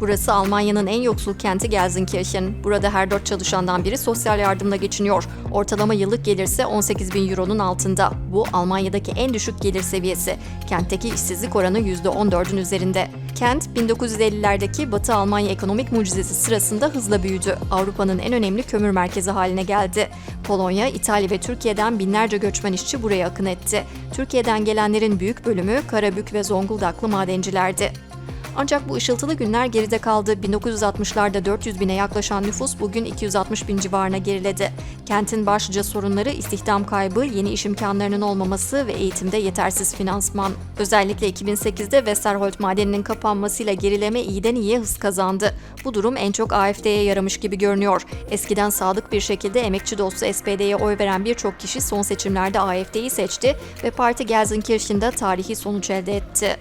Burası Almanya'nın en yoksul kenti Gelsenkirchen. Burada her dört çalışandan biri sosyal yardımla geçiniyor. Ortalama yıllık gelirse 18 bin euronun altında. Bu Almanya'daki en düşük gelir seviyesi. Kentteki işsizlik oranı %14'ün üzerinde. Kent, 1950'lerdeki Batı Almanya ekonomik mucizesi sırasında hızla büyüdü. Avrupa'nın en önemli kömür merkezi haline geldi. Polonya, İtalya ve Türkiye'den binlerce göçmen işçi buraya akın etti. Türkiye'den gelenlerin büyük bölümü Karabük ve Zonguldaklı madencilerdi. Ancak bu ışıltılı günler geride kaldı. 1960'larda 400 bine yaklaşan nüfus bugün 260 bin civarına geriledi. Kentin başlıca sorunları istihdam kaybı, yeni iş imkanlarının olmaması ve eğitimde yetersiz finansman. Özellikle 2008'de Westerholt madeninin kapanmasıyla gerileme iyiden iyiye hız kazandı. Bu durum en çok AFD'ye yaramış gibi görünüyor. Eskiden sadık bir şekilde emekçi dostu SPD'ye oy veren birçok kişi son seçimlerde AFD'yi seçti ve parti Gelsenkirchen'de tarihi sonuç elde etti.